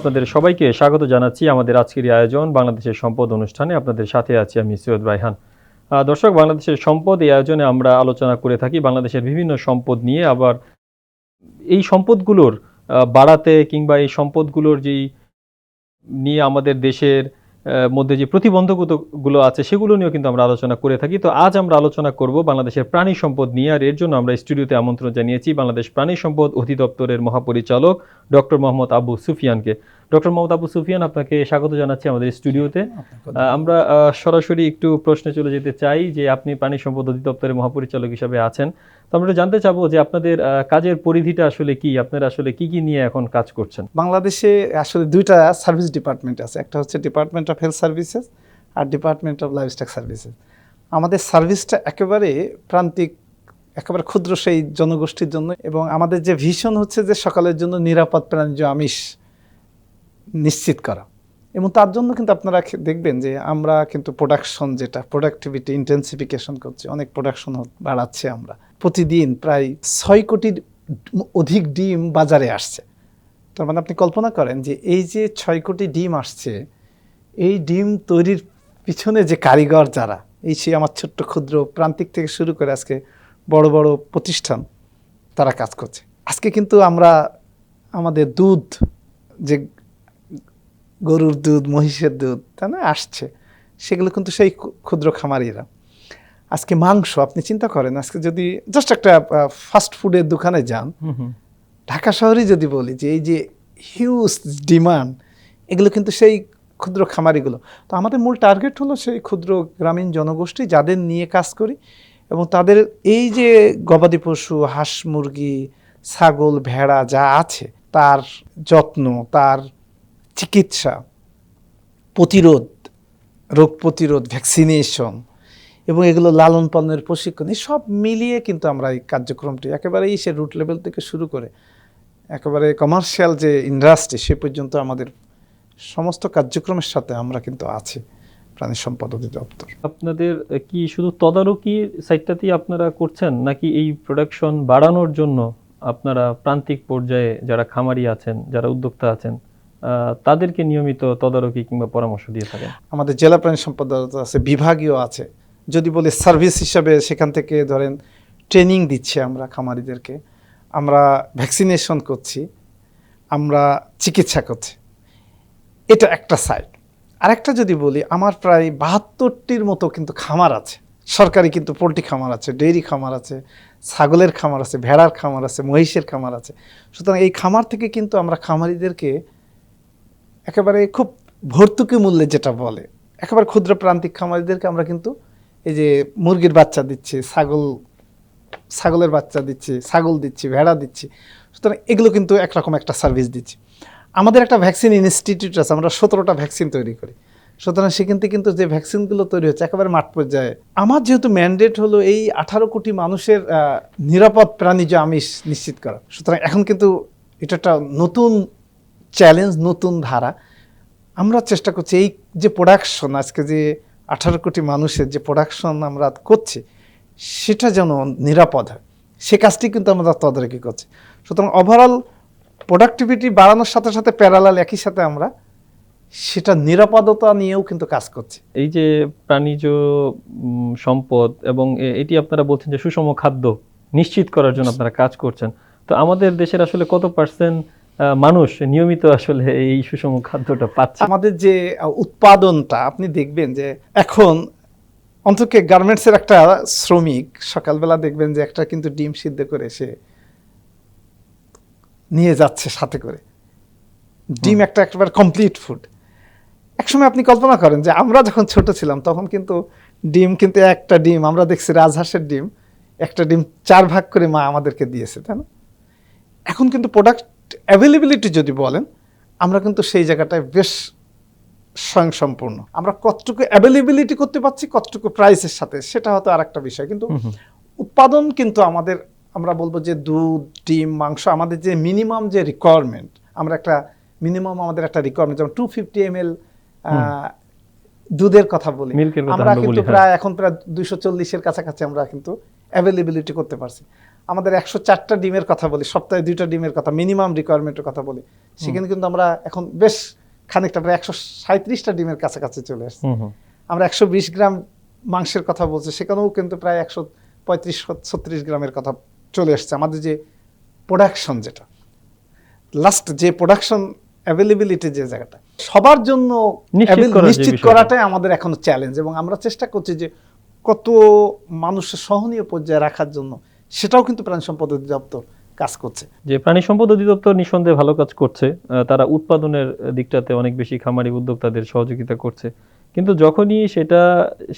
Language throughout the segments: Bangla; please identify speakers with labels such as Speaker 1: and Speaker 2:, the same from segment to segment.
Speaker 1: আপনাদের সবাইকে স্বাগত জানাচ্ছি আমাদের আজকের আয়োজন বাংলাদেশের সম্পদ অনুষ্ঠানে। আপনাদের সাথে আছি আমি সৈয়দ রাইহান দর্শক, বাংলাদেশের সম্পদ এই আয়োজনে আমরা আলোচনা করে থাকি বাংলাদেশের বিভিন্ন সম্পদ নিয়ে। আবার এই সম্পদগুলোর বাড়াতে কিংবা এই সম্পদগুলোর যেই নিয়ে আমাদের দেশের মধ্যে যে প্রতিবন্ধকতাগুলো আছে সেগুলো নিয়েও কিন্তু আমরা আলোচনা করে থাকি। তো আজ আমরা আলোচনা করব বাংলাদেশের প্রাণী সম্পদ নিয়ে আর এর জন্য আমরা স্টুডিওতে আমন্ত্রণ জানিয়েছি বাংলাদেশ প্রাণী সম্পদ অধিদপ্তরের মহাপরিচালক ডক্টর মোহাম্মদ আবু সুফিয়ানকে। ডক্টর মোহাম্মদ আবু সুফিয়ান আপনাকে স্বাগত জানাচ্ছি আমাদের স্টুডিওতে। আমরা সরাসরি একটু প্রশ্নে চলে যেতে চাই যে আপনি প্রাণী সম্পদ অধিদপ্তরের মহাপরিচালক হিসাবে আছেন। তো আমরা জানতে চাবো যে আপনাদের কাজের পরিধিটা আসলে কি? আপনারা আসলে কি কি নিয়ে এখন কাজ করছেন?
Speaker 2: বাংলাদেশে আসলে দুইটা সার্ভিস ডিপার্টমেন্ট আছে। একটা হচ্ছে ডিপার্টমেন্ট অফ হেলথ সার্ভিসেস আর ডিপার্টমেন্ট অফ লাইফস্টক সার্ভিসেস। আমাদের সার্ভিসটা একেবারে প্রান্তিক, একেবারে ক্ষুদ্র সেই জনগোষ্ঠীর জন্য এবং আমাদের যে ভিশন হচ্ছে যে সকালের জন্য নিরাপদ প্রাণীজ আমিষ নিশ্চিত করা। এবং তার জন্য কিন্তু আপনারা দেখবেন যে আমরা কিন্তু প্রোডাকশন যেটা প্রোডাক্টিভিটি ইন্টেন্সিফিকেশন করছি। অনেক প্রোডাকশন বাড়াচ্ছে আমরা। প্রতিদিন প্রায় ছয় কোটির অধিক ডিম বাজারে আসছে। তার মানে আপনি কল্পনা করেন যে এই যে ছয় কোটি ডিম আসছে, এই ডিম তৈরির পিছনে যে কারিগর যারা, এই সে আমার ছোট্ট ক্ষুদ্র প্রান্তিক থেকে শুরু করে আজকে বড় বড় প্রতিষ্ঠান তারা কাজ করছে। আজকে কিন্তু আমরা আমাদের দুধ, যে গরুর দুধ, মহিষের দুধ, তাই না, আসছে। সেগুলো কিন্তু সেই ক্ষুদ্র খামারিরা। আজকে মাংস আপনি চিন্তা করেন আজকে যদি জাস্ট একটা ফাস্ট ফুডের দোকানে যান ঢাকা শহরে যদি বলি যে এই যে হিউজ ডিমান্ড এগুলো কিন্তু সেই ক্ষুদ্র খামারিগুলো। তো আমাদের মূল টার্গেট হলো সেই ক্ষুদ্র গ্রামীণ জনগোষ্ঠী যাদের নিয়ে কাজ করি এবং তাদের এই যে গবাদি পশু হাঁস মুরগি ছাগল ভেড়া যা আছে তার যত্ন তার চিকিৎসা প্রতিরোধ রোগ প্রতিরোধ ভ্যাকসিনেশন এবং এগুলো লালন পালনের প্রশিক্ষণ এই সব মিলিয়ে কিন্তু আমরা এই কার্যক্রমটি একেবারেই সে রুট লেভেল থেকে শুরু করে একেবারে কমার্শিয়াল যে ইন্ডাস্ট্রি সে পর্যন্ত আমাদের সমস্ত কার্যক্রমের সাথে আমরা কিন্তু আছি প্রাণী সম্পদ অধিদপ্তর।
Speaker 1: আপনাদের কি শুধু তদারকি সাইটটাতেই আপনারা করছেন নাকি এই প্রোডাকশন বাড়ানোর জন্য আপনারা প্রান্তিক পর্যায়ে যারা খামারি আছেন যারা উদ্যোক্তা আছেন তাদেরকে নিয়মিত তদারকি কিংবা পরামর্শ দিয়ে থাকেন?
Speaker 2: আমাদের জেলা প্রাণী সম্পদ আছে বিভাগীয় আছে যদি বলি সার্ভিস হিসাবে সেখান থেকে ধরেন ট্রেনিং দিচ্ছি আমরা খামারিদেরকে। আমরা ভ্যাকসিনেশন করছি, আমরা চিকিৎসা করছি। এটা একটা সাইড। আরেকটা যদি বলি, আমার প্রায় বাহাত্তরটির মতো কিন্তু খামার আছে। সরকারি কিন্তু পোলট্রি খামার আছে, ডেইরি খামার আছে, ছাগলের খামার আছে, ভেড়ার খামার আছে, মহিষের খামার আছে। সুতরাং এই খামার থেকে কিন্তু আমরা খামারিদেরকে একেবারে খুব ভর্তুকি মূল্যে যেটা বলে, একেবারে ক্ষুদ্র প্রান্তিক খামারিদেরকে আমরা কিন্তু এই যে মুরগির বাচ্চা দিচ্ছে, ছাগল, ছাগলের বাচ্চা দিচ্ছে, ছাগল দিচ্ছে, ভেড়া দিচ্ছে, সুতরাং এগুলো কিন্তু একরকম একটা সার্ভিস দিচ্ছে। আমাদের একটা ভ্যাকসিন ইনস্টিটিউট আছে, আমরা সতেরোটা ভ্যাকসিন তৈরি করি। সুতরাং সেখান থেকে কিন্তু যে ভ্যাকসিনগুলো তৈরি হচ্ছে, একেবারে মাঠ পর্যায়ে। আমার যেহেতু ম্যান্ডেট হলো এই আঠারো কোটি মানুষের নিরাপদ প্রাণীজ আমিষ নিশ্চিত করা। সুতরাং এখন কিন্তু এটা একটা নতুন চ্যালেঞ্জ নতুন ধারা। আমরা চেষ্টা করছি এই যে প্রোডাকশন আজকে যে আঠারো কোটি মানুষের যে প্রোডাকশন আমরা করছি সেটা যেন নিরাপদ হয়। সে কাজটি কিন্তু আমরা তদারকি করছি। সুতরাং ওভারঅল প্রোডাক্টিভিটি বাড়ানোর সাথে সাথে প্যারালাল একই সাথে আমরা সেটা নিরাপদতা নিয়েও কিন্তু কাজ করছে।
Speaker 1: এই যে প্রাণীজ সম্পদ এবং এটি আপনারা বলছেন যে সুষম খাদ্য নিশ্চিত করার জন্য আপনারা কাজ করছেন। তো আমাদের দেশের আসলে কত পার্সেন্ট মানুষ নিয়মিত আসলে এই সুষম খাদ্যটা পাচ্ছে।
Speaker 2: আমাদের যে উৎপাদনটা আপনি দেখবেন যে এখন অন্তকে গার্মেন্টসের একটা শ্রমিক সকালবেলা দেখবেন যে একটা কিন্তু ডিম সিদ্ধ করে সে নিয়ে যাচ্ছে সাথে করে। ডিম একটা একেবারে কমপ্লিট ফুড একসময় আপনি কল্পনা করেন যে আমরা যখন ছোট ছিলাম তখন কিন্তু ডিম কিন্তু একটা ডিম আমরা দেখছি রাজহাঁসের ডিম একটা ডিম চার ভাগ করে মা আমাদেরকে দিয়েছে তাই না? এখন কিন্তু প্রোডাক্ট অ্যাভেলেবিলিটি যদি বলেন আমরা কিন্তু সেই জায়গাটায় বেশ স্বয়ংসম্পূর্ণ। আমরা কতটুকু অ্যাভেলেবিলিটি করতে পারছি কতটুকু প্রাইসের সাথে সেটা হয়তো আর একটা বিষয়। কিন্তু। উৎপাদন কিন্তু আমাদের আমরা বলব যে দুধ ডিম মাংস আমাদের যে মিনিমাম যে রিকোয়ারমেন্ট আমরা একটা মিনিমাম আমাদের একটা রিকোয়ারমেন্ট যেমন টু ফিফটি এম এল দুধের কথা বলি। আমরা কিন্তু
Speaker 1: হ্যাঁ।
Speaker 2: প্রায় এখন প্রায় দুইশো চল্লিশের কাছাকাছি আমরা কিন্তু অ্যাভেলেবিলিটি করতে পারছি। আমাদের একশো চারটা ডিমের কথা বলি সপ্তাহে দুইটা ডিমের কথা মিনিমাম রিকোয়ারমেন্টের কথা বলি। সেখানে কিন্তু আমরা এখন বেশ খানিকটা প্রায় একশো সাঁত্রিশটা ডিমের কাছাকাছি চলে আসছি। আমরা একশো বিশ গ্রাম মাংসের কথা বলছি সেখানেও কিন্তু প্রায় একশো পঁয়ত্রিশ ছত্রিশ গ্রামের কথা চলে আসছে। আমাদের যে প্রোডাকশন যেটা লাস্ট যে প্রোডাকশন অ্যাভেলেবিলিটি যে জায়গাটা সবার জন্য
Speaker 1: নিশ্চিত।
Speaker 2: করাটাই আমাদের এখন চ্যালেঞ্জ এবং আমরা চেষ্টা করছি যে কত মানুষের সহনীয় পর্যায়ে রাখার জন্য সেটাও কিন্তু প্রাণী সম্পদ অধিদপ্তর কাজ করছে।
Speaker 1: যে প্রাণী সম্পদ অধিদপ্তর নিঃসন্দেহে ভালো কাজ করছে তারা উৎপাদনের দিকটাতে অনেক বেশি খামারি উদ্যোক্তাদের সহযোগিতা করছে। কিন্তু যখনই সেটা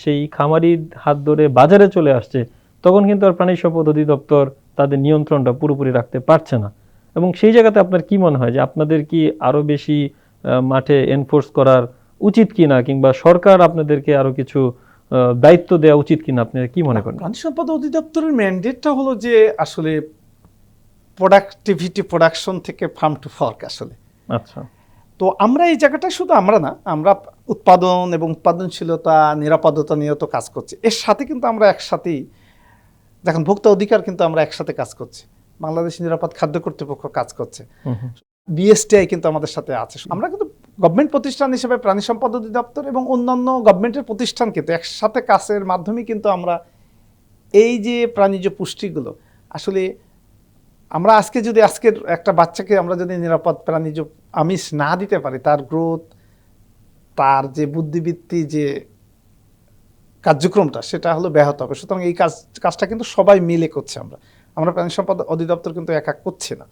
Speaker 1: সেই খামারির হাত ধরে বাজারে চলে আসছে, তখন কিন্তু আর প্রাণী সম্পদ অধিদপ্তর তাদের নিয়ন্ত্রণটা পুরোপুরি রাখতে পারছে না। এবং সেই জায়গাতে আপনার কি মনে হয় যে আপনাদের কি আরও বেশি মাঠে এনফোর্স করার উচিত কিনা কিংবা সরকার আপনাদেরকে আরও কিছু দায়িত্ব দেওয়া উচিত কিনা আপনি কি মনে করেন?
Speaker 2: প্রাণী সম্পদ অধিদপ্তরের ম্যান্ডেটটা হলো যে আসলে প্রোডাক্টিভিটি প্রোডাকশন থেকে ফার্ম টু ফর্ক আসলে।
Speaker 1: আচ্ছা।
Speaker 2: তো আমরা এই জায়গাটা শুধু আমরা না আমরা উৎপাদন এবং উৎপাদনশীলতা নিরাপদতা নিয়েও তো কাজ করছি। এর সাথে কিন্তু আমরা একসাথেই দেখুন ভোক্তা অধিকার কিন্তু আমরা একসাথে কাজ করছি। বাংলাদেশ নিরাপদ খাদ্য কর্তৃপক্ষ কাজ করছে। বিএসটিআই কিন্তু আমাদের সাথে আছে। আমরা কিন্তু গভর্নমেন্ট প্রতিষ্ঠান হিসেবে প্রাণী সম্পদ অধিদপ্তর এবং অন্যান্য গভর্নমেন্টের প্রতিষ্ঠান কিন্তু একসাথে কাজের মাধ্যমে কিন্তু আমরা এই যে প্রাণীজ পুষ্টিগুলো, আসলে আমরা আজকে যদি আজকের একটা বাচ্চাকে আমরা যদি নিরাপদ প্রাণীজ আমিষ না দিতে পারি, তার গ্রোথ, তার যে বুদ্ধিবৃত্তি যে কার্যক্রমটা, সেটা হলো ব্যাহত হবে। সুতরাং এই কাজ, কাজটা কিন্তু সবাই মিলে করছে আমরা। আমরা প্রাণী সম্পদ অধিদপ্তর কিন্তু একা করছি না।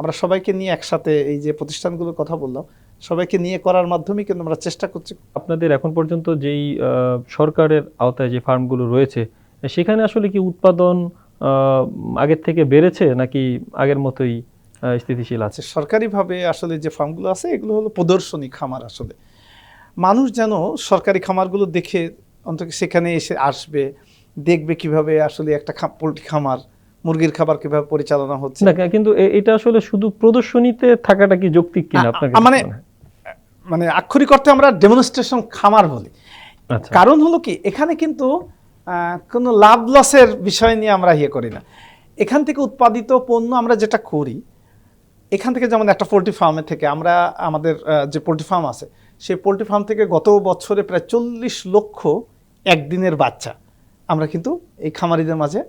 Speaker 2: আমরা সবাইকে নিয়ে একসাথে এই যে প্রতিষ্ঠানগুলোর কথা বললাম সবাইকে নিয়ে করার মাধ্যমে কিন্তু আমরা চেষ্টা করছি।
Speaker 1: আপনাদের এখন পর্যন্ত যেই সরকারের আওতায় যে ফার্মগুলো রয়েছে সেখানে আসলে কি উৎপাদন আগের থেকে বেড়েছে নাকি আগের মতোই স্থিতিশীল আছে?
Speaker 2: আছে সরকারিভাবে আসলে যে ফার্মগুলো আছে এগুলো হলো প্রদর্শনী খামার আসলে। মানুষ যেন সরকারি খামারগুলো দেখে অন্তত সেখানে এসে আসবে দেখবে কীভাবে আসলে একটা পোলট্রি খামার মুরগির খাবার কীভাবে পরিচালনা হচ্ছে?
Speaker 1: না কিন্তু এটা আসলে শুধু প্রদর্শনীতে থাকাটা কি যৌক্তিক কিনা
Speaker 2: আ-
Speaker 1: আপনার
Speaker 2: মানে-
Speaker 1: মানে
Speaker 2: আক্ষরিক অর্থে আমরা ডেমনস্ট্রেশন খামার বলি।
Speaker 1: আচ্ছা।
Speaker 2: কারণ হলো কি এখানে কিন্তু কোনো লাভ লসের বিষয় নিয়ে আমরা ইয়ে করি না। এখান থেকে উৎপাদিত পণ্য আমরা যেটা করি এখান থেকে যেমন একটা পোলট্রি ফার্মে থেকে আমরা আমাদের যে পোলট্রি ফার্ম আছে সেই পোলট্রি ফার্ম থেকে গত বছরে প্রায় চল্লিশ লক্ষ একদিনের বাচ্চা আমরা কিন্তু এই খামারিদের মাঝে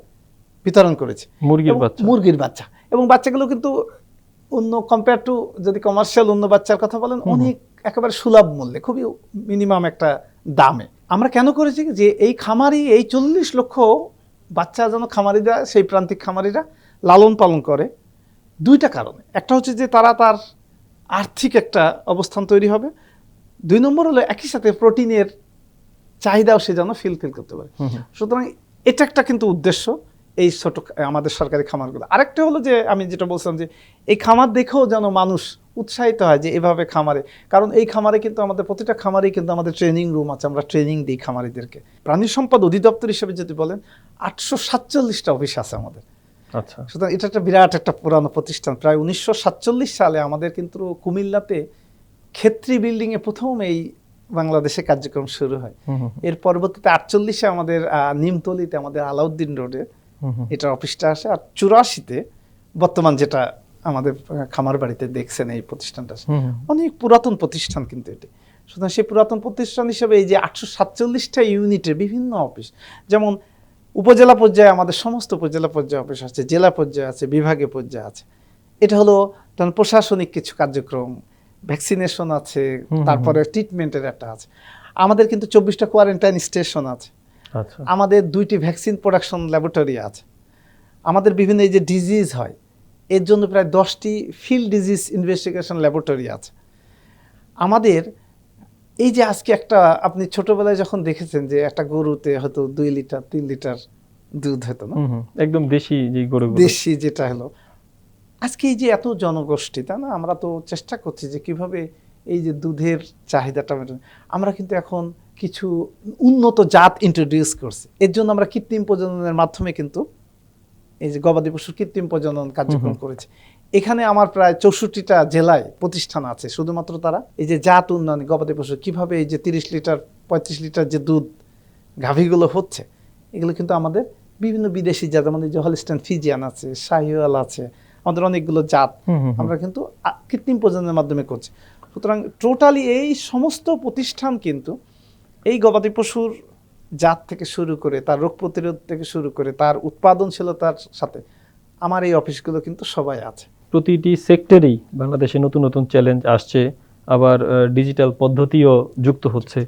Speaker 2: বিতরণ করেছে।
Speaker 1: মুরগির বাচ্চা।
Speaker 2: মুরগির বাচ্চা। এবং বাচ্চাগুলো কিন্তু অন্য কম্পেয়ার টু যদি কমার্শিয়াল অন্য বাচ্চার কথা বলেন। অনেক একেবারে সুলভ মূল্যে খুবই মিনিমাম একটা দামে। আমরা কেন করেছি যে এই খামারি এই চল্লিশ লক্ষ বাচ্চা যেন খামারিরা সেই প্রান্তিক খামারিরা লালন পালন করে দুইটা কারণে। একটা হচ্ছে যে তারা তার আর্থিক একটা অবস্থান তৈরি হবে। দুই নম্বর হলো একই সাথে প্রোটিনের চাহিদাও সে যেন ফিল ফিল করতে পারে। সুতরাং এটা একটা কিন্তু উদ্দেশ্য। এই ছোট আমাদের সরকারি খামারগুলো। আরেকটা হলো যে আমি যেটা বলছিলাম যে এই খামার দেখেও যেন মানুষ উৎসাহিত হয় যে এভাবে খামারে। কারণ এই খামারে কিন্তু আমাদের প্রতিটা খামারেই কিন্তু আমাদের ট্রেনিং রুম আছে আমরা ট্রেনিং দিই খামারিদেরকে। প্রাণী সম্পদ অধিদপ্তর হিসেবে যদি বলেন আটশো সাতচল্লিশটা অফিস আছে আমাদের।
Speaker 1: আচ্ছা।
Speaker 2: সুতরাং এটা একটা বিরাট একটা পুরানো প্রতিষ্ঠান। প্রায় উনিশশো সাতচল্লিশ সালে আমাদের কিন্তু কুমিল্লাতে ক্ষেত্রী বিল্ডিংয়ে প্রথম এই বাংলাদেশে কার্যক্রম শুরু হয়। এর পরবর্তীতে আটচল্লিশে আমাদের নিমতলিতে আমাদের আলাউদ্দিন রোডে। এটার অফিসটা আসে। আর চুরাশিতে বর্তমান যেটা আমাদের খামার বাড়িতে দেখছেন এই প্রতিষ্ঠানটা। অনেক পুরাতন প্রতিষ্ঠান কিন্তু এটি। সুতরাং সেই পুরাতন প্রতিষ্ঠান হিসেবে এই যে আটশো সাতচল্লিশটা ইউনিটের বিভিন্ন অফিস যেমন উপজেলা পর্যায়ে আমাদের সমস্ত উপজেলা পর্যায়ে অফিস আছে জেলা পর্যায়ে আছে বিভাগীয় পর্যায়ে আছে। এটা হলো প্রশাসনিক কিছু কার্যক্রম ভ্যাকসিনেশন আছে তারপরে ট্রিটমেন্টের একটা আছে। আমাদের কিন্তু চব্বিশটা কোয়ারেন্টাইন স্টেশন আছে। আমাদের দুইটি ভ্যাকসিন প্রোডাকশন ল্যাবরেটরি আছে। আমাদের বিভিন্ন এই যে ডিজিজ হয় এর জন্য প্রায় দশটি ফিল্ড ডিজিজ ইনভেস্টিগেশন ল্যাবরেটরি আছে। আমাদের এই যে আজকে একটা আপনি ছোটবেলায় যখন দেখেছেন যে একটা গরুতে হয়তো দুই লিটার তিন লিটার দুধ হতো না।
Speaker 1: একদম দেশি যে গরু
Speaker 2: দেশি যেটা হলো। আজকে এই যে এত জনগোষ্ঠী তা না? আমরা তো চেষ্টা করছি যে কীভাবে এই যে দুধের চাহিদাটা আমরা কিন্তু এখন কিছু উন্নত জাত ইন্ট্রোডিউস করছে এর জন্য আমরা কৃত্রিম প্রজননের মাধ্যমে কিন্তু এই যে গবাদি পশুর কৃত্রিম প্রজনন কার্যক্রম। করেছে এখানে আমার প্রায় চৌষট্টিটা জেলায় প্রতিষ্ঠান আছে শুধুমাত্র তারা এই যে জাত উন্নয়ন গবাদি পশু কীভাবে এই যে তিরিশ লিটার পঁয়ত্রিশ লিটার যে দুধ গাভীগুলো হচ্ছে এগুলো কিন্তু আমাদের বিভিন্ন বিদেশি জাত এই যে হলিস্টান ফিজিয়ান আছে শাহিওয়াল আছে আমাদের অনেকগুলো জাত। আমরা কিন্তু কৃত্রিম প্রজননের মাধ্যমে করছি সুতরাং টোটালি এই সমস্ত প্রতিষ্ঠান কিন্তু এই গবাদি পশুর জাত থেকে শুরু করে তার রোগ প্রতিরোধ থেকে শুরু করে তার উৎপাদনশীলতার সাথে আমার এই অফিসগুলো কিন্তু সবাই আছে।
Speaker 1: প্রতিটি সেক্টরেই বাংলাদেশে নতুন নতুন চ্যালেঞ্জ আসছে আবার ডিজিটাল পদ্ধতিও যুক্ত হচ্ছে।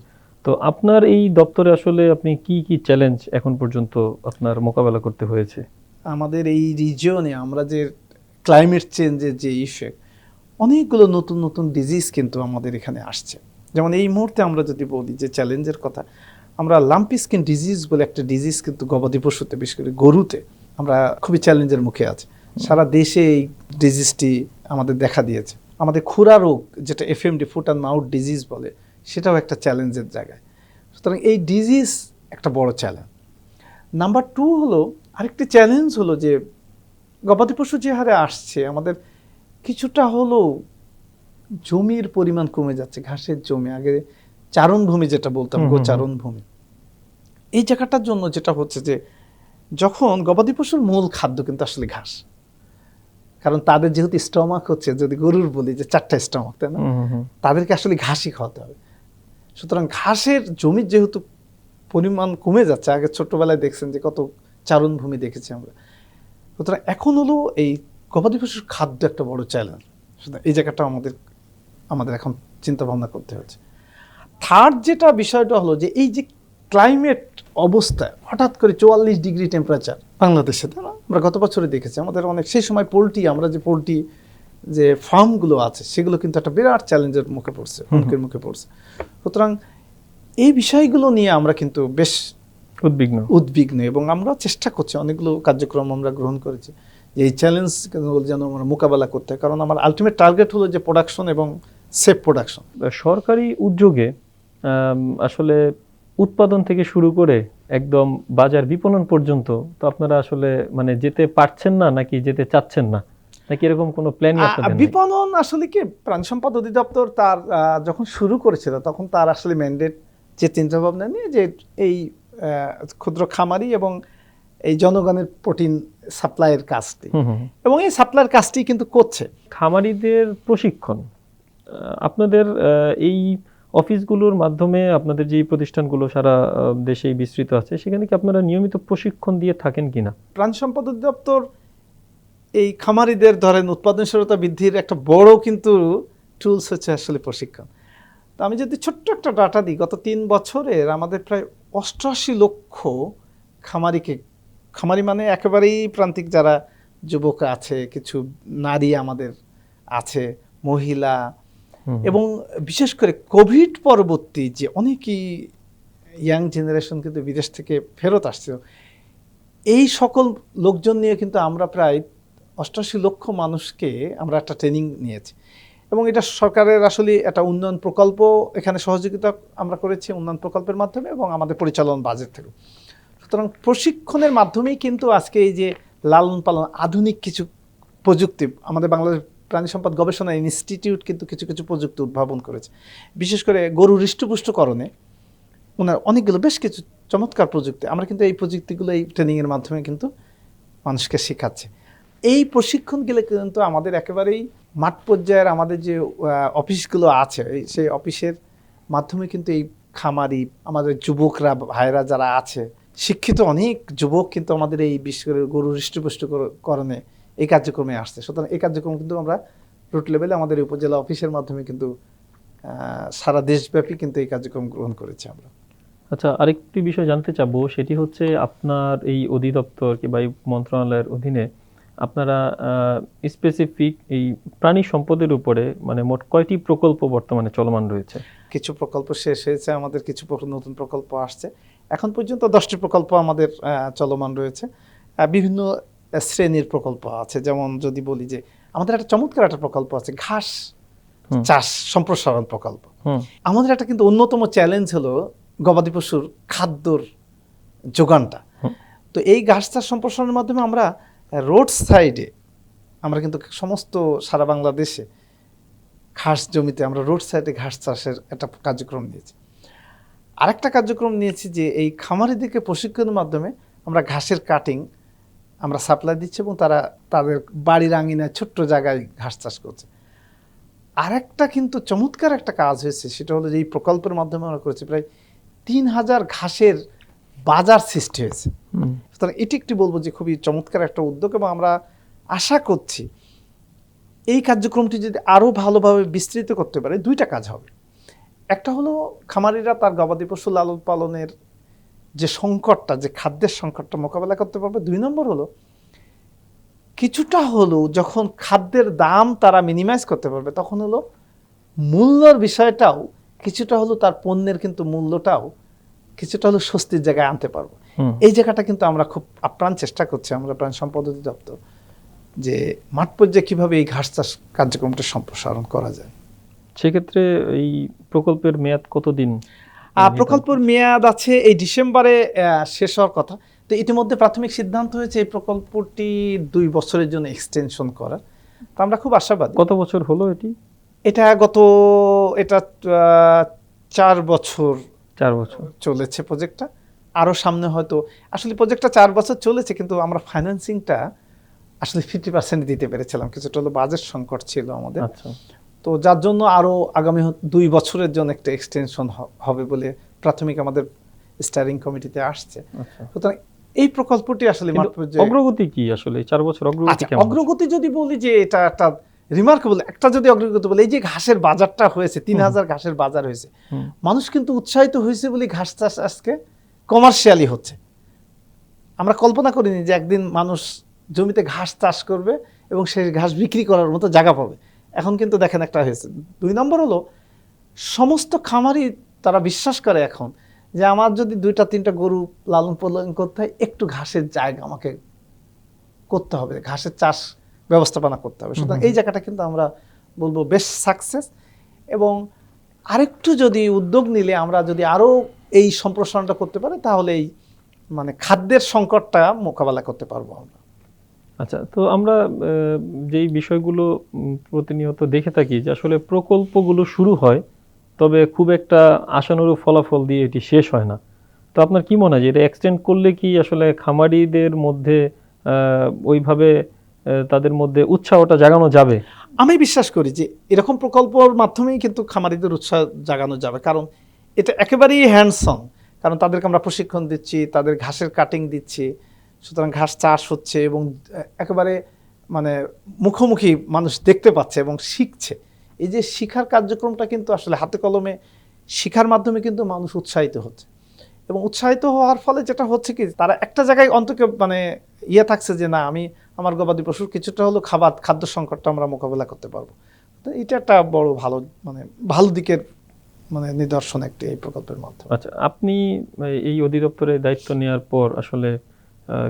Speaker 1: তো আপনার এই দপ্তরে আসলে আপনি কি কি চ্যালেঞ্জ এখন পর্যন্ত আপনার মোকাবেলা করতে হয়েছে?
Speaker 2: আমাদের এই রিজিয়নে আমরা যে ক্লাইমেট চেঞ্জের যে ইফেক্ট অনেকগুলো নতুন নতুন ডিজিজ কিন্তু আমাদের এখানে আসছে। যেমন এই মুহূর্তে আমরা যদি বলি যে চ্যালেঞ্জের কথা আমরা লাম্পি স্কিন ডিজিজ বলে একটা ডিজিজ কিন্তু গবাদি পশুতে বিশেষ করে গরুতে আমরা খুবই চ্যালেঞ্জের মুখে আছি। সারা দেশে এই ডিজিজটি আমাদের দেখা দিয়েছে। আমাদের খুরা রোগ যেটা F M D foot and mouth disease বলে সেটাও একটা চ্যালেঞ্জের জায়গায়। সুতরাং এই ডিজিজ একটা বড় চ্যালেঞ্জ। নাম্বার টু হলো আরেকটি চ্যালেঞ্জ হলো যে গবাদি পশু যে হারে আসছে আমাদের কিছুটা হলো জমির পরিমাণ কমে যাচ্ছে ঘাসের জমি। আগে চারণভূমি যেটা বলতাম
Speaker 1: হুম, হুম, হুম।
Speaker 2: গোচারণ ভূমি এই জায়গাটার জন্য যেটা হচ্ছে যে যখন গবাদি পশুর মূল খাদ্য কিন্তু আসলে ঘাস। কারণ তাদের যেহেতু স্টমাক হচ্ছে যদি গরুর বলি যে চারটা স্টমাক তাই না। তাদেরকে আসলে ঘাসই খাওয়াতে হবে। সুতরাং ঘাসের জমির যেহেতু পরিমাণ কমে যাচ্ছে আগে ছোটবেলায় দেখছেন যে কত চারণভূমি দেখেছি আমরা। সুতরাং এখন হলো এই গবাদি পশুর খাদ্য একটা বড় চ্যালেঞ্জ সুতরাং এই জায়গাটা আমাদের আমাদের এখন চিন্তা ভাবনা করতে হচ্ছে। থার্ড যেটা বিষয়টা হলো যে এই যে ক্লাইমেট অবস্থা হঠাৎ করে চুয়াল্লিশ ডিগ্রি টেম্পারেচার বাংলাদেশে তাই না? আমরা গত বছরে দেখেছি আমাদের অনেক সেই সময় পোলট্রি আমরা যে পোলট্রি যে ফার্মগুলো আছে সেগুলো কিন্তু একটা বিরাট চ্যালেঞ্জের মুখে পড়ছে হুমকির মুখে পড়ছে। সুতরাং এই বিষয়গুলো নিয়ে আমরা কিন্তু বেশ
Speaker 1: উদ্বিগ্ন।
Speaker 2: উদ্বিগ্ন এবং আমরা চেষ্টা করছি অনেকগুলো কার্যক্রম আমরা গ্রহণ করেছি। যে এই চ্যালেঞ্জ যেন আমরা মোকাবেলা করতে হয় কারণ আমার আলটিমেট টার্গেট হলো যে প্রোডাকশন এবং সেফ প্রোডাকশন
Speaker 1: সরকারি উদ্যোগে আসলে উৎপাদন থেকে শুরু করে একদম বাজার বিপণন পর্যন্ত তো আপনারা আসলে মানে যেতে পারছেন না নাকি যেতে চাচ্ছেন না? নাকি এরকম কোনো নেই?
Speaker 2: বিপণন আসলে কি প্রাণী সম্পদ অধিদপ্তর তার যখন শুরু করেছিল তখন তার আসলে ম্যান্ডেট যে চিন্তা ভাবনা নিয়ে যে এই ক্ষুদ্র খামারি এবং এই জনগণের প্রোটিন সাপ্লাইয়ের কাজটি। এবং এই সাপ্লাইয়ের কাজটি কিন্তু করছে।
Speaker 1: খামারিদের প্রশিক্ষণ। আপনাদের এই অফিসগুলোর মাধ্যমে আপনাদের যে প্রতিষ্ঠানগুলো সারা দেশেই বিস্তৃত আছে, সেখানে কি আপনারা নিয়মিত প্রশিক্ষণ দিয়ে থাকেন কিনা?
Speaker 2: প্রাণী সম্পদ অধিদপ্তর এই খামারিদের ধরেন উৎপাদনশীলতা বৃদ্ধির একটা বড় কিন্তু টুলস হচ্ছে আসলে প্রশিক্ষণ। তো আমি যদি ছোট্ট একটা ডাটা দিই, গত তিন বছরের আমাদের প্রায় অষ্টআশি লক্ষ খামারিকে, খামারি মানে একেবারেই প্রান্তিক যারা যুবক আছে, কিছু নারী আমাদের আছে, মহিলা এবং বিশেষ করে কোভিড পরবর্তী যে অনেকই ইয়াং জেনারেশন কিন্তু বিদেশ থেকে ফেরত আসছে, এই সকল লোকজন নিয়ে কিন্তু আমরা প্রায় অষ্টাশি লক্ষ মানুষকে আমরা একটা ট্রেনিং নিয়েছি। এবং এটা সরকারের আসলে একটা উন্নয়ন প্রকল্প, এখানে সহযোগিতা আমরা করেছি উন্নয়ন প্রকল্পের মাধ্যমে এবং আমাদের পরিচালন বাজেট থেকে সুতরাং প্রশিক্ষণের মাধ্যমেই কিন্তু আজকে এই যে লালন পালন আধুনিক কিছু প্রযুক্তি আমাদের বাংলাদেশ প্রাণী সম্পদ গবেষণা ইনস্টিটিউট কিন্তু কিছু কিছু প্রযুক্তি উদ্ভাবন করেছে। বিশেষ করে গরু হৃষ্টপুষ্টকরণে ওনার অনেকগুলো বেশ কিছু চমৎকার প্রযুক্তি। আমরা কিন্তু এই প্রযুক্তিগুলো এই ট্রেনিংয়ের মাধ্যমে কিন্তু মানুষকে শেখাচ্ছে। এই প্রশিক্ষণগুলো কিন্তু আমাদের একেবারেই মাঠ পর্যায়ের আমাদের যে অফিসগুলো আছে সেই অফিসের মাধ্যমে কিন্তু এই খামারি, আমাদের যুবকরা ভাইরা যারা আছে, শিক্ষিত অনেক যুবক কিন্তু আমাদের এই করে গরু হৃষ্টপুষ্টকরণে এই কার্যক্রমে আসছে। সুতরাং এই কার্যক্রম কিন্তু আমরা রুট লেভেলে আমাদের উপজেলা অফিসের মাধ্যমে কিন্তু সারা দেশব্যাপী কিন্তু এই কার্যক্রম গ্রহণ করেছি আমরা।
Speaker 1: আচ্ছা আরেকটি বিষয় জানতে চাবো সেটি হচ্ছে আপনার এই অধিদপ্তর কিংবা এই মন্ত্রণালয়ের অধীনে আপনারা স্পেসিফিক এই প্রাণী সম্পদের উপরে মানে মোট কয়টি প্রকল্প বর্তমানে চলমান রয়েছে?
Speaker 2: কিছু প্রকল্প শেষ হয়েছে আমাদের কিছু নতুন প্রকল্প আসছে। এখন পর্যন্ত দশটি প্রকল্প আমাদের চলমান রয়েছে। বিভিন্ন শ্রেণির প্রকল্প আছে। যেমন যদি বলি যে আমাদের একটা চমৎকার একটা প্রকল্প আছে ঘাস চাষ সম্প্রসারণ প্রকল্প। আমাদের একটা কিন্তু অন্যতম চ্যালেঞ্জ হলো গবাদি পশুর খাদ্যর যোগানটা। তো এই ঘাস চাষ সম্প্রসারণের মাধ্যমে আমরা রোড সাইডে আমরা কিন্তু সমস্ত সারা বাংলাদেশে ঘাস জমিতে আমরা রোড সাইডে ঘাস চাষের একটা কার্যক্রম নিয়েছি। আরেকটা কার্যক্রম নিয়েছি যে এই খামারিদেরকে প্রশিক্ষণের মাধ্যমে আমরা ঘাসের কাটিং আমরা সাপ্লাই দিচ্ছি এবং তারা তাদের বাড়ির আঙিনায় ছোট্ট জায়গায় ঘাস চাষ করছে। আরেকটা কিন্তু চমৎকার একটা কাজ হয়েছে সেটা হলো যে এই প্রকল্পের মাধ্যমে আমরা করেছি প্রায় তিন হাজার ঘাসের বাজার সৃষ্টি হয়েছে। সুতরাং এটি একটি বলব যে খুবই চমৎকার একটা উদ্যোগ এবং আমরা আশা করছি এই কার্যক্রমটি যদি আরও ভালোভাবে বিস্তৃত করতে পারে দুইটা কাজ হবে। একটা হলো খামারিরা তার গবাদি পশু লালন পালনের যে সংকটটা যে খাদ্যের সংকটটা মোকাবেলা করতে পারবে দুই নম্বর হলো কিছুটা হলো যখন খাদ্যের দাম তারা মিনিমাইজ করতে পারবে তখন হলো মূল্যর বিষয়টাও কিছুটা হলো তার পণ্যের কিন্তু মূল্যটাও কিছুটা হলো স্বস্তির জায়গায় আনতে পারব। এই জায়গাটা কিন্তু আমরা খুব আপ্রাণ চেষ্টা করছি আমরা প্রাণ সম্পদ অধিদপ্তর যে মাঠ পর্যায়ে কীভাবে এই ঘাস চাষ কার্যক্রমটা সম্প্রসারণ করা যায়।
Speaker 1: সেক্ষেত্রে এই প্রকল্পের মেয়াদ কতদিন?
Speaker 2: প্রকল্পের মেয়াদ আছে এই ডিসেম্বরে শেষ হওয়ার কথা। তো ইতিমধ্যে প্রাথমিক সিদ্ধান্ত হয়েছে এই প্রকল্পটি দুই বছরের জন্য এক্সটেনশন করা তো আমরা খুব আশাবাদী।
Speaker 1: কত বছর হলো এটি?
Speaker 2: এটা গত এটা চার বছর
Speaker 1: চার বছর।
Speaker 2: চলেছে প্রজেক্টটা আরও সামনে হয়তো আসলে প্রজেক্টটা চার বছর চলেছে কিন্তু আমরা ফাইন্যান্সিংটা আসলে ফিফটি পার্সেন্ট দিতে পেরেছিলাম। কিছুটা হলো বাজেট সংকট ছিল আমাদের।
Speaker 1: আচ্ছা।
Speaker 2: তো যার জন্য আরও আগামী দুই বছরের জন্য একটা এক্সটেনশন হবে বলে প্রাথমিক আমাদের স্টারিং কমিটিতে আসছে।
Speaker 1: আচ্ছা।
Speaker 2: সুতরাং এই প্রকল্পটি আসলে
Speaker 1: অগ্রগতি কি আসলে? চার বছর অগ্রগতি
Speaker 2: আচ্ছা অগ্রগতি যদি বলি যে এটা একটা রিমার্কেবল একটা যদি অগ্রগতি বলি এই যে ঘাসের বাজারটা হয়েছে তিন হাজার ঘাসের বাজার হয়েছে মানুষ কিন্তু উৎসাহিত হয়েছে বলে ঘাস চাষ আজকে কমার্শিয়ালি হচ্ছে। আমরা কল্পনা করিনি যে একদিন মানুষ জমিতে ঘাস চাষ করবে এবং সেই ঘাস বিক্রি করার মতো জায়গা পাবে। এখন কিন্তু দেখেন একটা হয়েছে। দুই নম্বর হলো সমস্ত খামারই তারা বিশ্বাস করে এখন যে আমার যদি দুইটা তিনটা গরু লালন পালন করতে হয় একটু ঘাসের জায়গা আমাকে করতে হবে ঘাসের চাষ ব্যবস্থাপনা করতে হবে। সুতরাং এই জায়গাটা কিন্তু আমরা বলব বেশ সাকসেস এবং আরেকটু যদি উদ্যোগ নিলে আমরা যদি আরও এই সম্প্রসারণটা করতে পারি তাহলে এই মানে খাদ্যের সংকটটা মোকাবেলা করতে পারব আমরা।
Speaker 1: আচ্ছা তো আমরা যেই বিষয়গুলো প্রতিনিয়ত দেখে থাকি যে আসলে প্রকল্পগুলো শুরু হয়, তবে খুব একটা আশানুরূপ ফলাফল দিয়ে এটি শেষ হয় না। তো আপনার কি মনে হয় যে এটা এক্সটেন্ড করলে কি আসলে খামারিদের মধ্যে ওইভাবে তাদের মধ্যে উৎসাহটা জাগানো যাবে?
Speaker 2: আমি বিশ্বাস করি যে এরকম প্রকল্পর মাধ্যমেই কিন্তু খামারিদের উৎসাহ জাগানো যাবে, কারণ এটা একেবারেই হ্যান্ডসম কারণ তাদেরকে আমরা প্রশিক্ষণ দিচ্ছি, তাদের ঘাসের কাটিং দিচ্ছি সুতরাং ঘাস চাষ হচ্ছে এবং একেবারে মানে মুখোমুখি মানুষ দেখতে পাচ্ছে এবং শিখছে। এই যে শিখার কার্যক্রমটা কিন্তু আসলে হাতে কলমে শিখার মাধ্যমে কিন্তু মানুষ উৎসাহিত হচ্ছে। এবং উৎসাহিত হওয়ার ফলে যেটা হচ্ছে কি, তারা একটা জায়গায় অন্তকে মানে ইয়ে থাকছে যে, না, আমি আমার গবাদি পশুর কিছুটা হলো খাবার, খাদ্য সংকটটা আমরা মোকাবেলা করতে পারব। তো এটা একটা বড় ভালো মানে ভালো দিকের মানে নিদর্শন একটি এই প্রকল্পের মাধ্যমে।
Speaker 1: আচ্ছা আপনি এই অধিদপ্তরে দায়িত্ব নেওয়ার পর আসলে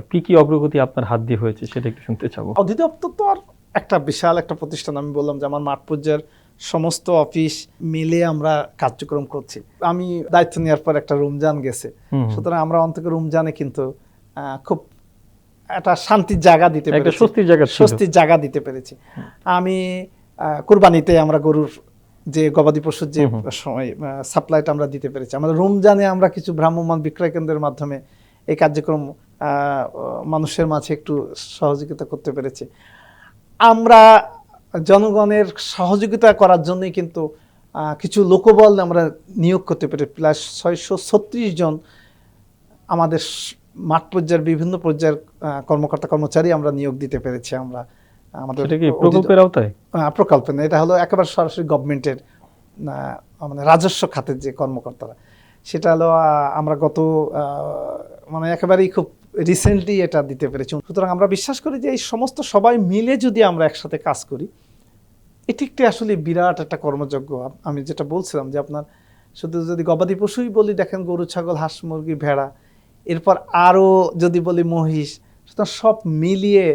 Speaker 1: কি কি অগ্রগতি আপনার হাত দিয়ে হয়েছে সেটা একটু শুনতে চাবো।
Speaker 2: অধিদপ্তর তো আর একটা বিশাল একটা প্রতিষ্ঠান আমি বললাম যে আমার মাঠ পর্যায়ের সমস্ত অফিস মিলে আমরা কার্যক্রম করছি। আমি দায়িত্ব নেওয়ার পর একটা রমজান গেছে। সুতরাং আমরা অন্তত রমজানে কিন্তু খুব একটা শান্তির জায়গা দিতে
Speaker 1: একটা
Speaker 2: পেরেছি।
Speaker 1: স্বস্তির জায়গা
Speaker 2: স্বস্তির জায়গা দিতে পেরেছি। আমি কোরবানিতে আমরা গরুর যে গবাদি পশুর যে। সময় সাপ্লাইটা আমরা দিতে পেরেছি। আমাদের রমজানে আমরা কিছু ভ্রাম্যমান বিক্রয় কেন্দ্রের মাধ্যমে এই কার্যক্রম মানুষের মাঝে একটু সহযোগিতা করতে পেরেছি। আমরা জনগণের সহযোগিতা করার জন্যই কিন্তু কিছু লোকবল আমরা নিয়োগ করতে পেরে প্রায় ছয়শো ছত্রিশ জন আমাদের মাঠ পর্যায়ের বিভিন্ন পর্যায়ের কর্মকর্তা কর্মচারী আমরা নিয়োগ দিতে পেরেছি আমরা আমাদের
Speaker 1: প্রকল্পের আওতায়?
Speaker 2: প্রকল্প না এটা হলো একেবারে সরাসরি গভর্নমেন্টের মানে রাজস্ব খাতের যে কর্মকর্তারা সেটা হলো আমরা গত আহ, মানে একেবারেই খুব রিসেন্টলি এটা দিতে পেরেছি। সুতরাং আমরা বিশ্বাস করি যে এই সমস্ত সবাই মিলে যদি আমরা একসাথে কাজ করি, এটি একটি আসলে বিরাট একটা কর্মযজ্ঞ। আমি যেটা বলছিলাম যে আপনার শুধু যদি গবাদি পশুই বলি, দেখেন গরু, ছাগল, হাঁস, মুরগি, ভেড়া, এরপর আরও যদি বলি মহিষ, সুতরাং সব মিলিয়ে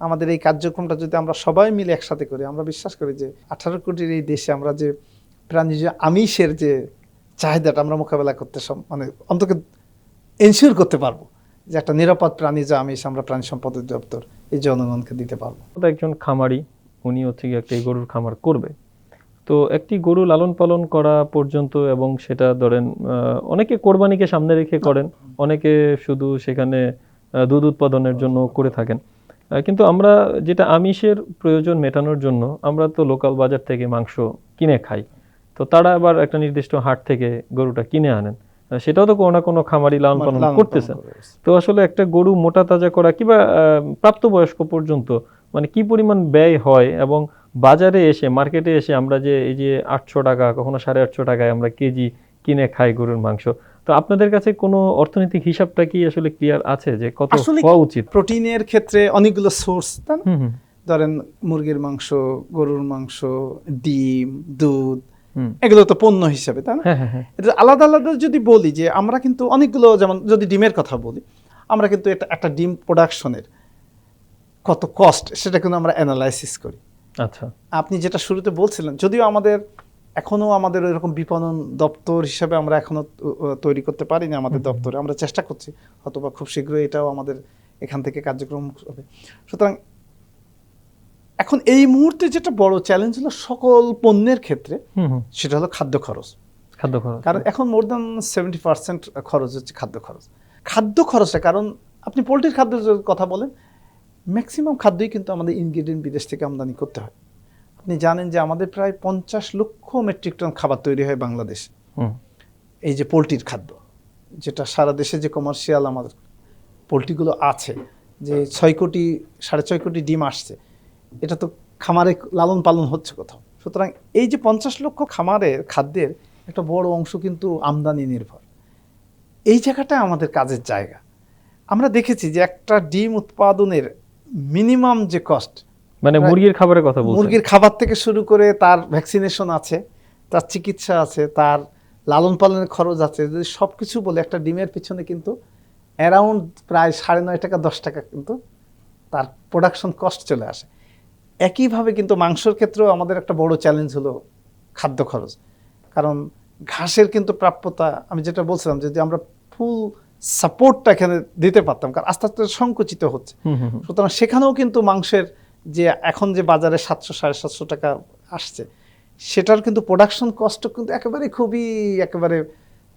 Speaker 2: আমাদের এই কার্যক্রমটা যদি আমরা সবাই মিলে একসাথে করি, আমরা বিশ্বাস করি যে আঠারো কোটির এই দেশে আমরা যে প্রাণী যে আমিষের যে চাহিদাটা আমরা মোকাবেলা করতে মানে অন্তত এনশিওর করতে পারব। যে একটা নিরাপদ প্রাণীজ আমিষ আমরা প্রাণী সম্পদ দপ্তর এই জনগণকে দিতে পারব।
Speaker 1: একজন খামারি, উনি হচ্ছে একটা গরুর খামার করবে। তো একটি গরু লালন পালন করা পর্যন্ত এবং সেটা ধরেন অনেকে কোরবানিকে সামনে রেখে করেন, অনেকে শুধু সেখানে দুধ উৎপাদনের জন্য করে থাকেন। কিন্তু আমরা যেটা আমিষের প্রয়োজন মেটানোর জন্য, আমরা তো লোকাল বাজার থেকে মাংস কিনে খাই। তো তারা আবার একটা নির্দিষ্ট হাট থেকে গরুটা কিনে আনেন। সেটাও তো কোনো না কোনো খামারি লালন পালন
Speaker 2: লালন পালন
Speaker 1: করতেছেন তো আসলে একটা গরু মোটা তাজা করা কিংবা প্রাপ্তবয়স্ক পর্যন্ত মানে কি পরিমাণ ব্যয় হয় এবং বাজারে এসে মার্কেটে এসে আমরা যে এই যে আটশো টাকা কখনো সাড়ে আটশো টাকায় আমরা কেজি কিনে খাই গরুর মাংস তো আপনাদের কাছে কোনো অর্থনৈতিক হিসাবটা কি আসলে ক্লিয়ার আছে যে কত হওয়া উচিত?
Speaker 2: প্রোটিনের ক্ষেত্রে অনেকগুলো সোর্স ধরেন মুরগির মাংস গরুর মাংস ডিম দুধ। এগুলো তো পণ্য হিসাবে তাই না?
Speaker 1: হ্যাঁ হ্যাঁ হ্যাঁ।
Speaker 2: এটা আলাদা আলাদা যদি বলি যে আমরা কিন্তু অনেকগুলো যেমন যদি ডিমের কথা বলি আমরা কিন্তু এটা একটা ডিম প্রোডাকশনের কত কস্ট সেটা কিন্তু আমরা অ্যানালাইসিস করি।
Speaker 1: আচ্ছা।
Speaker 2: আপনি যেটা শুরুতে বলছিলেন যদিও আমাদের এখনও আমাদের এরকম বিপণন দপ্তর হিসাবে আমরা এখনও তৈরি করতে পারিনি আমাদের দপ্তরে আমরা চেষ্টা করছি অথবা খুব শীঘ্রই এটাও আমাদের এখান থেকে কার্যক্রম হবে। সুতরাং এখন এই মুহূর্তে যেটা বড় চ্যালেঞ্জ হলো সকল পণ্যের ক্ষেত্রে সেটা হলো খাদ্য খরচ।
Speaker 1: খাদ্য খরচ।
Speaker 2: কারণ এখন মোর দ্যান সেভেন্টি পার্সেন্ট খরচ হচ্ছে খাদ্য খরচ। খাদ্য খরচটা কারণ আপনি পোলট্রির খাদ্যের কথা বলেন ম্যাক্সিমাম খাদ্যই কিন্তু আমাদের ইনগ্রিডিয়েন্ট বিদেশ থেকে আমদানি করতে হয়। আপনি জানেন যে আমাদের প্রায় পঞ্চাশ লক্ষ মেট্রিক টন খাবার তৈরি হয় বাংলাদেশে। এই যে পোলট্রির খাদ্য যেটা সারা দেশে যে কমার্শিয়াল আমাদের পোলট্রিগুলো আছে যে ছয় কোটি সাড়ে ছয় কোটি ডিম আসছে এটা তো খামারে লালন পালন হচ্ছে কোথাও। সুতরাং এই যে পঞ্চাশ লক্ষ খামারের খাদ্যের একটা বড় অংশ কিন্তু আমদানি নির্ভর। এই জায়গাটা আমাদের কাজের জায়গা। আমরা দেখেছি যে একটা ডিম উৎপাদনের মিনিমাম যে কস্ট
Speaker 1: মানে মুরগির খাবারের কথা
Speaker 2: মুরগির খাবার থেকে শুরু করে তার ভ্যাকসিনেশন আছে তার চিকিৎসা আছে তার লালন পালনের খরচ আছে। যদি সব কিছু বলে একটা ডিমের পিছনে কিন্তু অ্যারাউন্ড প্রায় সাড়ে নয় টাকা দশ টাকা কিন্তু তার প্রোডাকশন কস্ট চলে আসে। একইভাবে কিন্তু মাংসর ক্ষেত্রেও আমাদের একটা বড় চ্যালেঞ্জ হলো খাদ্য খরচ। কারণ ঘাসের কিন্তু প্রাপ্যতা আমি যেটা বলছিলাম যদি আমরা ফুল সাপোর্টটা এখানে দিতে পারতাম কারণ আস্তে আস্তে সংকুচিত হচ্ছে। সুতরাং সেখানেও কিন্তু মাংসের যে এখন যে বাজারে সাতশো সাড়ে সাতশো টাকা আসছে সেটার কিন্তু প্রোডাকশন কস্ট কিন্তু একেবারে খুবই একেবারে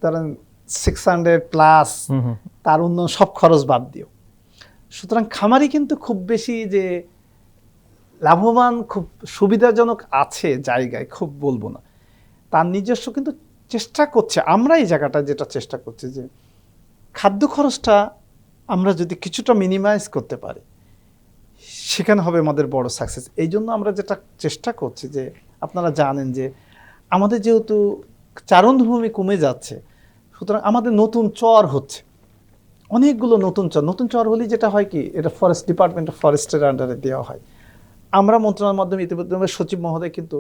Speaker 2: ধরেন সিক্স হান্ড্রেড প্লাস তার অন্য সব খরচ বাদ দিও। সুতরাং খামারি কিন্তু খুব বেশি যে লাভবান খুব সুবিধাজনক আছে জায়গায়, খুব বলব না। তার নিজস্ব কিন্তু চেষ্টা করছে আমরা এই জায়গাটা যেটা চেষ্টা করছি যে খাদ্য খরচটা আমরা যদি কিছুটা মিনিমাইজ করতে পারি, সেখানে হবে আমাদের বড় সাকসেস এই জন্য আমরা যেটা চেষ্টা করছি যে আপনারা জানেন যে আমাদের যেহেতু চারণভূমি কমে যাচ্ছে, সুতরাং আমাদের নতুন চর হচ্ছে। অনেকগুলো নতুন চর নতুন চর হলে যেটা হয় কি, এটা ফরেস্ট ডিপার্টমেন্ট অফ ফরেস্টের আন্ডারে দেওয়া হয়। আমরা মন্ত্রণালয়ের মাধ্যমে ইতিমধ্যে সচিব মহোদয় কিন্তু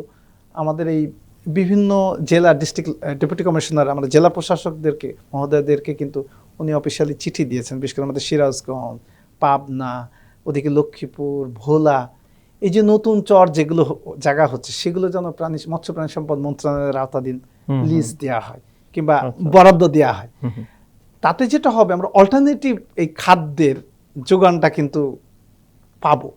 Speaker 2: আমাদের এই বিভিন্ন জেলা ডিস্ট্রিক্ট ডেপুটি কমিশনার আমরা জেলা প্রশাসকদেরকে মহোদয়দেরকে কিন্তু উনি অফিসিয়ালি চিঠি দিয়েছেন বিশেষ করে আমাদের সিরাজগঞ্জ পাবনা ওদিকে লক্ষ্মীপুর ভোলা এই যে নতুন চর যেগুলো জায়গা হচ্ছে সেগুলো যেন প্রাণী মৎস্য প্রাণী সম্পদ মন্ত্রণালয়ের আওতাধীন লিজ দেওয়া হয় কিংবা
Speaker 1: আচ্ছা।
Speaker 2: বরাদ্দ দেওয়া হয়। তাতে যেটা হবে আমরা অল্টারনেটিভ এই খাদ্যের যোগানটা কিন্তু পাবো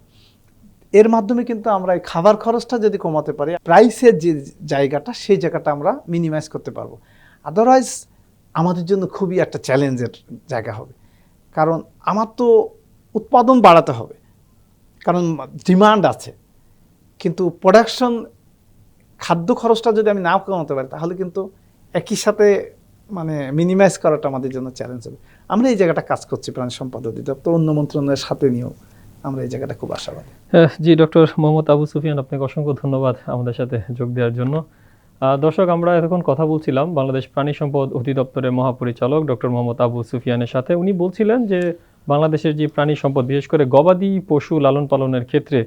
Speaker 2: এর মাধ্যমে কিন্তু আমরা এই খাবার খরচটা যদি কমাতে পারি প্রাইসের যে জায়গাটা, সেই জায়গাটা আমরা মিনিমাইজ করতে পারব। আদারওয়াইজ আমাদের জন্য খুবই একটা চ্যালেঞ্জের জায়গা হবে। কারণ আমার তো উৎপাদন বাড়াতে হবে। কারণ ডিমান্ড আছে। কিন্তু প্রোডাকশন খাদ্য খরচটা যদি আমি না কমাতে পারি, তাহলে কিন্তু একই সাথে মানে মিনিমাইজ করাটা আমাদের জন্য চ্যালেঞ্জ হবে। আমরা এই জায়গাটা কাজ করছি প্রাণী সম্পদ অধিদপ্তর অন্য মন্ত্রণালয়ের সাথে নিয়েও। আমরা এই জায়গাটা খুব আশাবাদী।
Speaker 1: জি, ডক্টর মোহাম্মদ আবু সুফিয়ান, আপনাকে অসংখ্য ধন্যবাদ আমাদের সাথে যোগ দেওয়ার জন্য। দর্শক, আমরা এতক্ষণ কথা বলছিলাম বাংলাদেশ প্রাণী সম্পদ অধিদপ্তরের মহাপরিচালক ডক্টর মোহাম্মদ আবু সুফিয়ানের সাথে। উনি বলছিলেন যে বাংলাদেশের যে প্রাণী সম্পদ, বিশেষ করে গবাদি পশু লালন পালনের ক্ষেত্রে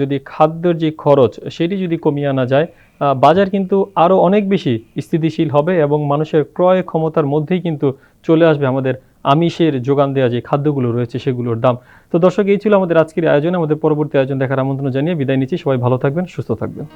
Speaker 1: যদি খাদ্যের যে খরচ, সেটি যদি কমিয়ে আনা যায় বাজার কিন্তু আরও অনেক বেশি স্থিতিশীল হবে এবং মানুষের ক্রয় ক্ষমতার মধ্যেই কিন্তু চলে আসবে আমাদের আমিষের যোগান দেওয়া যে খাদ্যগুলো রয়েছে সেগুলোর দাম। তো দর্শক, এই ছিল আমাদের আজকের আয়োজন। আমাদের পরবর্তী আয়োজন দেখার আমন্ত্রণ জানিয়ে বিদায় নিচ্ছি। সবাই ভালো থাকবেন, সুস্থ থাকবেন।